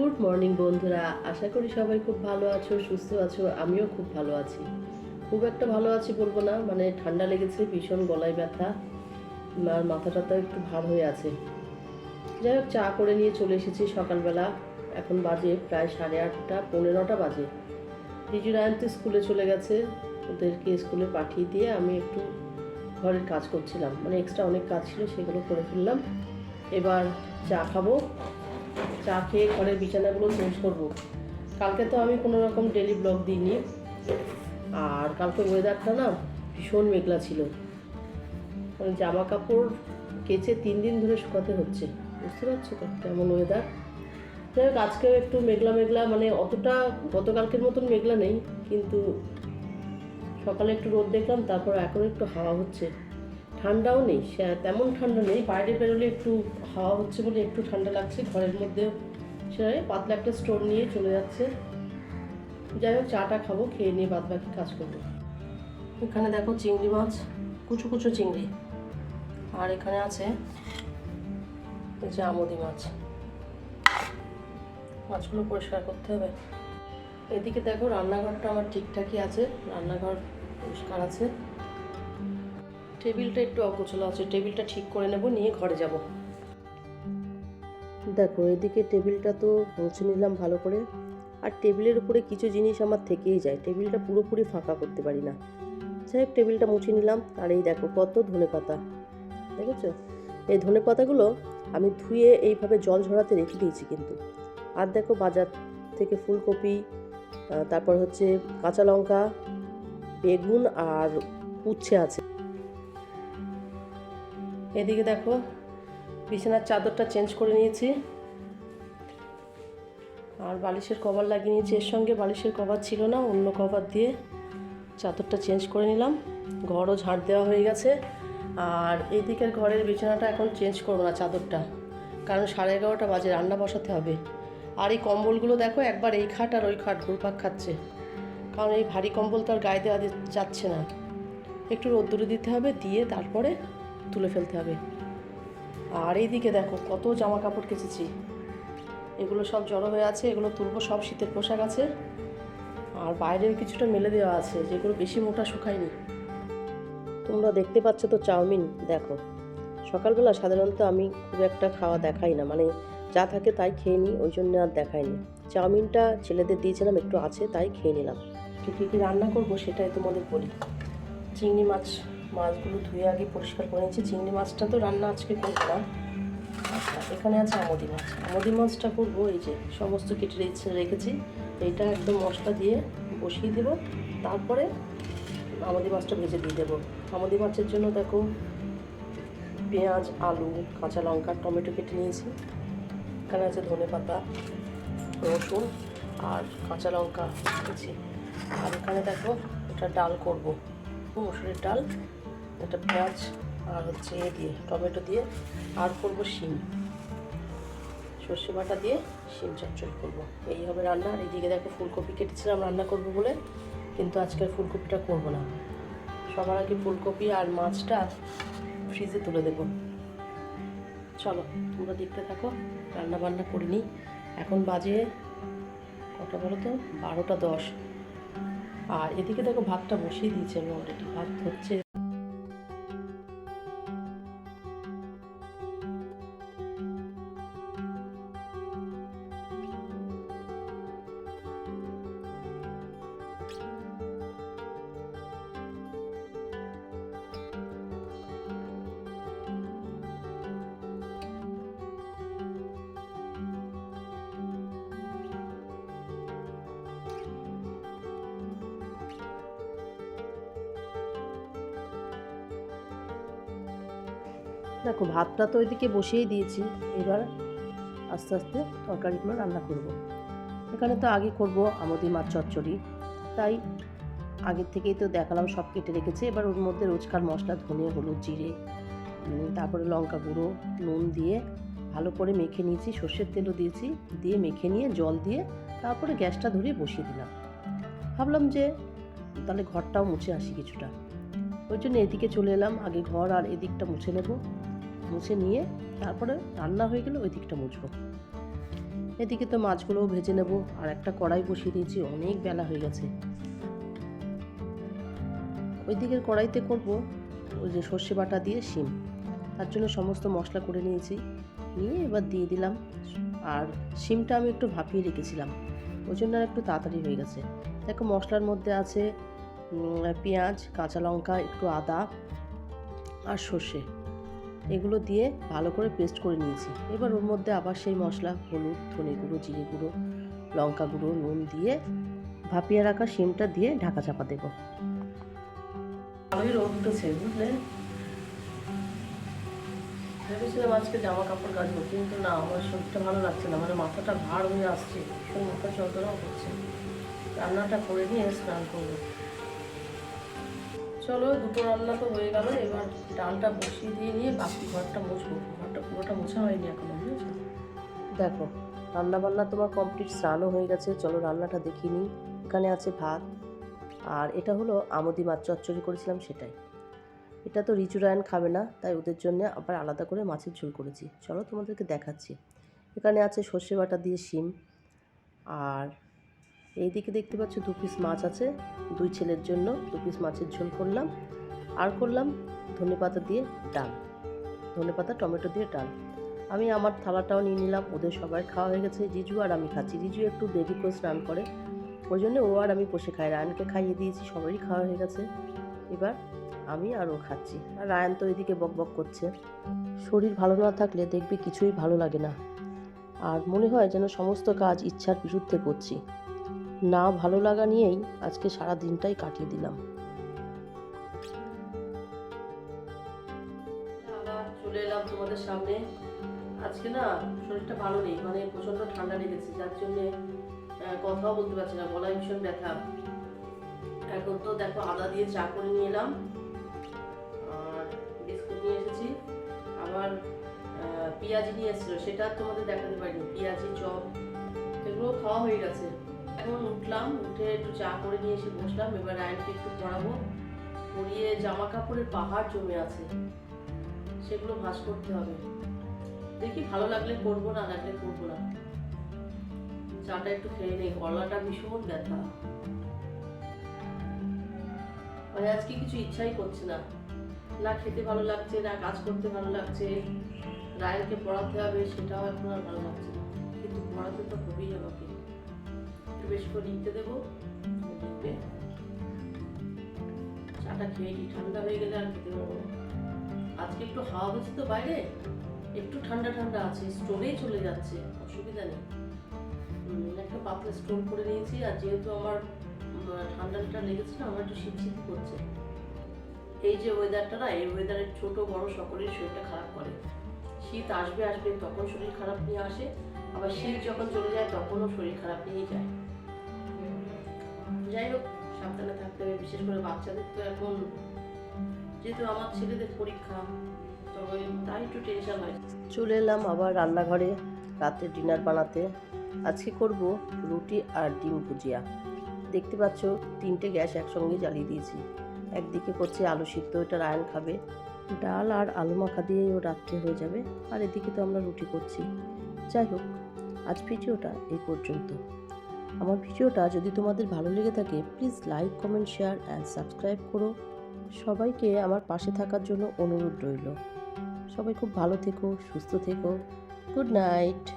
Good morning বন্ধুরা। আশা করি সবাই খুব ভালো আছো, সুস্থ আছো, আমিও খুব ভালো আছি। খুব একটা ভালো আছি বলব না মানে ঠান্ডা লেগেছে, ভীষণ গলায় ব্যথা, আর মাথা টাথা একটু ভার হয়ে আছে। যাই হোক, চা করে নিয়ে চলে এসেছি সকালবেলা। এখন বাজে প্রায় সাড়ে আটটা পনেরোটা বাজে। রিজু রায়ন তো স্কুলে চলে গেছে, ওদেরকে স্কুলে পাঠিয়ে দিয়ে আমি একটু ঘরের কাজ করছিলাম। মানে এক্সট্রা অনেক কাজ ছিল, সেগুলো করে ফেললাম। এবার চা খাব। চা খেয়ে ঘরের বিছানাগুলো চেঞ্জ করব। কালকে তো আমি কোনো রকম ডেলি ব্লগ দিইনি। আর কালকে ওয়েদারটা না ভীষণ মেঘলা ছিল। মানে জামা কাপড় কেচে তিন দিন ধরে শুকাতে হচ্ছে। বুঝতে পারছ কেমন ওয়েদার যাই হোক, আজকেও একটু মেঘলা মেঘলা মানে অতটা গতকালকের মতন মেঘলা নেই, কিন্তু সকালে একটু রোদ দেখলাম, তারপর এখন একটু হাওয়া হচ্ছে। ঠান্ডাও নেই তেমন ঠান্ডা নেই, বাইরে বেরোলে একটু হাওয়া হচ্ছে বলে একটু ঠান্ডা লাগছে, ঘরের মধ্যে সে পাতলা একটা স্টোর নিয়ে চলে যাচ্ছে। যাই হোক, চাটা খাব, খেয়ে নিয়ে বাদ বাকি কাজ করব। এখানে দেখো চিংড়ি মাছ, কুচু কুচু চিংড়ি। আর এখানে আছে যে আমদি মাছ। মাছগুলো পরিষ্কার করতে হবে। এদিকে দেখো রান্নাঘরটা আমার ঠিকঠাকই আছে, রান্নাঘর পরিষ্কার আছে। টেবিলটা একটু অগোছালো আছে টেবিলটা ঠিক করে নেব নিয়ে ঘরে যাব। দেখো এদিকে টেবিলটা তো মুছে নিলাম ভালো করে। আর টেবিলের উপরে কিছু জিনিস আমার থেকেই যায় টেবিলটা পুরোপুরি ফাঁকা করতে পারি না। যাই হোক টেবিলটা মুছে নিলাম। আর এই দেখো কত ধনে পাতা। দেখেছ? এই ধনে পাতাগুলো আমি ধুয়ে এইভাবে জল ঝরাতে রেখে দিয়েছি কিন্তু। আর দেখো বাজার থেকে ফুলকপি তারপর হচ্ছে কাঁচা লঙ্কা বেগুন আর উচ্ছে আছে। এদিকে দেখো, বিছানার চাদরটা চেঞ্জ করে নিয়েছি। আর বালিশের কভার লাগিয়ে নিয়েছি। এর সঙ্গে বালিশের কভার ছিল না, অন্য কভার দিয়ে চাদরটা চেঞ্জ করে নিলাম। ঘরও ঝাড় দেওয়া হয়ে গেছে। আর এই দিকের ঘরের বিছানাটা এখন চেঞ্জ করব না চাদরটা, কারণ সাড়ে এগারোটা বাজে, রান্না বসাতে হবে। আর এই কম্বলগুলো দেখো, একবার এই খাট আর ওই খাট ঘুরপাক খাচ্ছে। কারণ এই ভারী কম্বল তো আর গায়ে দেওয়া যাচ্ছে না। একটু রোদ্দুরে দিতে হবে, দিয়ে তারপরে তুলে ফেলতে হবে। আর এইদিকে দেখো, কত জামা কাপড় কেচেছি। এগুলো সব জড়ো হয়ে আছে, এগুলো তুলবো, সব শীতের পোশাক আছে। আর বাইরের কিছুটা মেলে দেওয়া আছে, যেগুলো বেশি মোটা শুকায়নি। তোমরা দেখতে পাচ্ছ তো চাউমিন, দেখো। সকালবেলা সাধারণত আমি খুব একটা খাওয়া দেখাই না মানে যা থাকে তাই খেয়ে নিই, ওই জন্য আর দেখাইনি চাউমিনটা ছেলেদের দিয়েছিলাম, একটু আছে, তাই খেয়ে নিলাম। কী কী কী রান্না করব সেটাই তোমাদের বলি। চিংড়ি মাছ মাছগুলো ধুয়ে আগে পরিষ্কার করে নিয়েছি। চিংড়ি মাছটা তো রান্না আজকে করব না। আচ্ছা এখানে আছে আমদি মাছ। আমদি মাছটা করব এই যে সমস্ত কেটে রেখে- রেখেছি। এইটা একদম মশলা দিয়ে বসিয়ে দেবো। তারপরে আমদি মাছটা ভেজে দিয়ে দেবো। আমদি মাছের জন্য দেখো পেঁয়াজ, আলু, কাঁচা লঙ্কা, টমেটো কেটে নিয়েছি। এখানে আছে ধনে পাতা, রসুন আর কাঁচা লঙ্কা। আর এখানে দেখো এটা ডাল করব। মসুরের ডাল। এটা পেঁয়াজ আর হচ্ছে এ দিয়ে, টমেটো দিয়ে, আর করব শিম। সর্ষে বাটা দিয়ে শিম চচ্চড়ি করব। এই হবে রান্না। আর এইদিকে দেখো ফুলকপি কেটেছিলাম, রান্না করব বলে, কিন্তু আজকের ফুলকপিটা করব না। সবার আগে ফুলকপি আর মাছটা ফ্রিজে তুলে দেবো। চলো, তোমরা দেখতে থাকো, রান্না বান্না করে নিই। এখন বাজে কটা বলো তো? বারোটা দশ। আর এদিকে দেখো ভাতটা বসিয়ে দিয়েছি আমি অলরেডি ভাত হচ্ছে দেখো, ভাতটা তো ওইদিকে বসিয়েই দিয়েছি। এবার আস্তে আস্তে তরকারিগুলো রান্না করব। এখানে তো আগে করব আমদি মাছ চচ্চড়ি। তাই আগের থেকেই তো দেখালাম, সব কেটে রেখেছে। এবার ওর মধ্যে রোজকার মশলা ধনে হলুদ, জিরে তারপরে লঙ্কা গুঁড়ো, নুন দিয়ে ভালো করে মেখে নিয়েছি। সর্ষের তেলও দিয়েছি, দিয়ে মেখে নিয়ে জল দিয়ে তারপরে গ্যাসটা ধরিয়ে বসিয়ে দিলাম। ভাবলাম যে তাহলে ঘরটাও মুছে আসি কিছুটা। ওই জন্য এদিকে চলে এলাম। আগে ঘর আর এদিকটা মুছে নেব। মুছে নিয়ে তারপরে রান্না হয়ে গেলে ওই দিকটা মুছবো। এদিকে তো মাছগুলোও ভেজে নেব, আর একটা কড়াই বসিয়ে দিয়েছি, অনেক বেলা হয়ে গেছে। ওই দিকের কড়াইতে করব ওই যে সর্ষে বাটা দিয়ে শিম। তার জন্য সমস্ত মশলা করে নিয়েছি, নিয়ে এবার দিয়ে দিলাম। আর শিমটা আমি একটু ভাপিয়ে রেখেছিলাম, ওই জন্য আর একটু তাড়াতাড়ি হয়ে গেছে। দেখো মশলার মধ্যে আছে পেঁয়াজ, কাঁচা লঙ্কা, একটু আদা আর সর্ষে। এগুলো দিয়ে ভালো করে পেস্ট করে নিয়েছি। এবার ওর মধ্যে আবার সেই মশলা, হলুদ, ধনে গুঁড়ো, জিরে গুঁড়ো, লঙ্কা গুঁড়ো, নুন দিয়ে ভাপিয়ে রাখা শিমটা দিয়ে ঢাকা চাপা দেবো। ভালোই রোদ উঠেছে বুঝলেন ভেবেছিলাম আজকে জামা কাপড় কাচবো, কিন্তু না, আমার শরীরটা ভালো লাগছে না মানে মাথাটা ভার হয়ে আসছে মাথা যন্ত্রণাও করছে। রান্নাটা করে নিয়ে স্নান করব। চলো, দুটো রান্না তো হয়ে গেল, এবার ডালটা বসিয়ে দিয়ে নিয়ে বাকি ঘরটা মুছবো। ঘরটা পুরোটা মোছা হয়নি এখনও দেখো রান্না বান্না তোমার কমপ্লিট স্নানও হয়ে গেছে। চলো, রান্নাটা দেখিয়ে নিই। এখানে আছে ভাত, আর এটা হলো আমদি মাছ চচ্চড়ি করেছিলাম, সেটাই। এটা তো রিচু রায়ন খাবে না, তাই ওদের জন্য আবার আলাদা করে মাছের ঝোল করেছি। চলো, তোমাদেরকে দেখাচ্ছি। এখানে আছে সর্ষে বাটা দিয়ে শিম, আর এইদিকে দেখতে পাচ্ছ দু পিস মাছ আছে। দুই ছেলের জন্য দু পিস মাছের ঝোল করলাম। আর করলাম ধনেপাতা দিয়ে ডাল। ধনেপাতা টমেটো দিয়ে ডাল। আমি আমার থালাটাও নিয়ে নিলাম, ওদের সবার খাওয়া হয়ে গেছে। জিজু আর আমি খাচ্ছি। জিজু একটু দেরি করে স্নান করে, ওই জন্য ও আর আমি বসে খাই। রায়নকে খাইয়ে দিয়েছি, সবারই খাওয়া হয়ে গেছে। এবার আমি আর ও খাচ্ছি। আর রায়ন তো এদিকে বক বক করছে। শরীর ভালো না থাকলে দেখবি কিছুই ভালো লাগে না। আর মনে হয় যেন সমস্ত কাজ ইচ্ছার বিরুদ্ধে করছি। না ভালো লাগা নিয়েই আজকে সারা দিনটাই কাটিয়ে দিলাম। চলে এলাম তোমাদের সামনে। আজকে না শরীরটা ভালো নেই মানে প্রচণ্ড ঠান্ডা লেগেছে, যার জন্যে কথাও বলতে পারছি না, গলায় ভীষণ ব্যথা। এখন তো দেখো আদা দিয়ে চা করে নিয়ে এলাম, আর বিস্কুট নিয়ে এসেছি, আবার পেঁয়াজি নিয়ে এসেছিল, সেটা তোমাদের দেখাতে পারিনি, পেঁয়াজি, চপ, এগুলো খাওয়া হয়ে গেছে। এখন উঠলাম, উঠে একটু চা করে নিয়ে এসে বসলাম। এবার রায়নকে একটু পরাবো পরিয়ে জামা কাপড়ের পাহাড় জমে আছে। সেগুলো ভাঁজ করতে হবে। দেখি ভালো লাগলে করব না, লাগলে করব না। চাটা একটু খেয়ে নেই, গলাটা ভীষণ ব্যথা। মানে আজকে কিছু ইচ্ছাই করছে না। না খেতে ভালো লাগছে, না কাজ করতে ভালো লাগছে। রায়নকে পড়াতে হবে, সেটাও এখন আর ভালো লাগছে না। কিন্তু পড়াতে তো হবেই আমাকে। বেশি করে লিখতে দেবো। ও লিখবে চাটা খেয়ে কি ঠান্ডা হয়ে গেলে আর খেতে পারব আজকে একটু হাওয়া হচ্ছে তো বাইরে। একটু ঠান্ডা ঠান্ডা আছে স্টোরেই চলে যাচ্ছে, অসুবিধা নেই। একটা পাতলা স্টোর করে নিয়েছি আর যেহেতু আমার ঠান্ডাটা লেগেছে না, আমার একটু শীত শীত করছে। এই যে ওয়েদারটা না, এই ওয়েদারে ছোট বড় সকলের শরীরটা খারাপ করে। শীত আসবে আসবে, তখন শরীর খারাপ নিয়ে আসে। আবার শীত যখন চলে যায়, তখনও শরীর খারাপ নিয়েই যায়। যাই হোক, সাবধানে থাকতে হবে, বিশেষ করে বাচ্চাদের তো এখন যেহেতু আমার ছেলেদের পরীক্ষা চলে এলাম আবার রান্নাঘরে, রাতে ডিনার বানাতে। আজকে করব রুটি আর ডিম ভুজিয়া। দেখতে পাচ্ছ, তিনটে গ্যাস একসঙ্গে জ্বালিয়ে দিয়েছি। একদিকে করছে আলু সিদ্ধ, এটা রায়ন খাবে। ডাল আর আলু মাখা দিয়েই ও রাত্রে হয়ে যাবে। আর এদিকে তো আমরা রুটি করছি। যাই হোক, আজ ভিডিওটা এই পর্যন্ত। আমার ভিডিওটা যদি তোমাদের ভালো লেগে থাকে please like comment share and subscribe করো। সবাইকে আমার পাশে থাকার জন্য অনুরোধ রইল। সবাই খুব ভালো থেকো, সুস্থ থেকো। Good night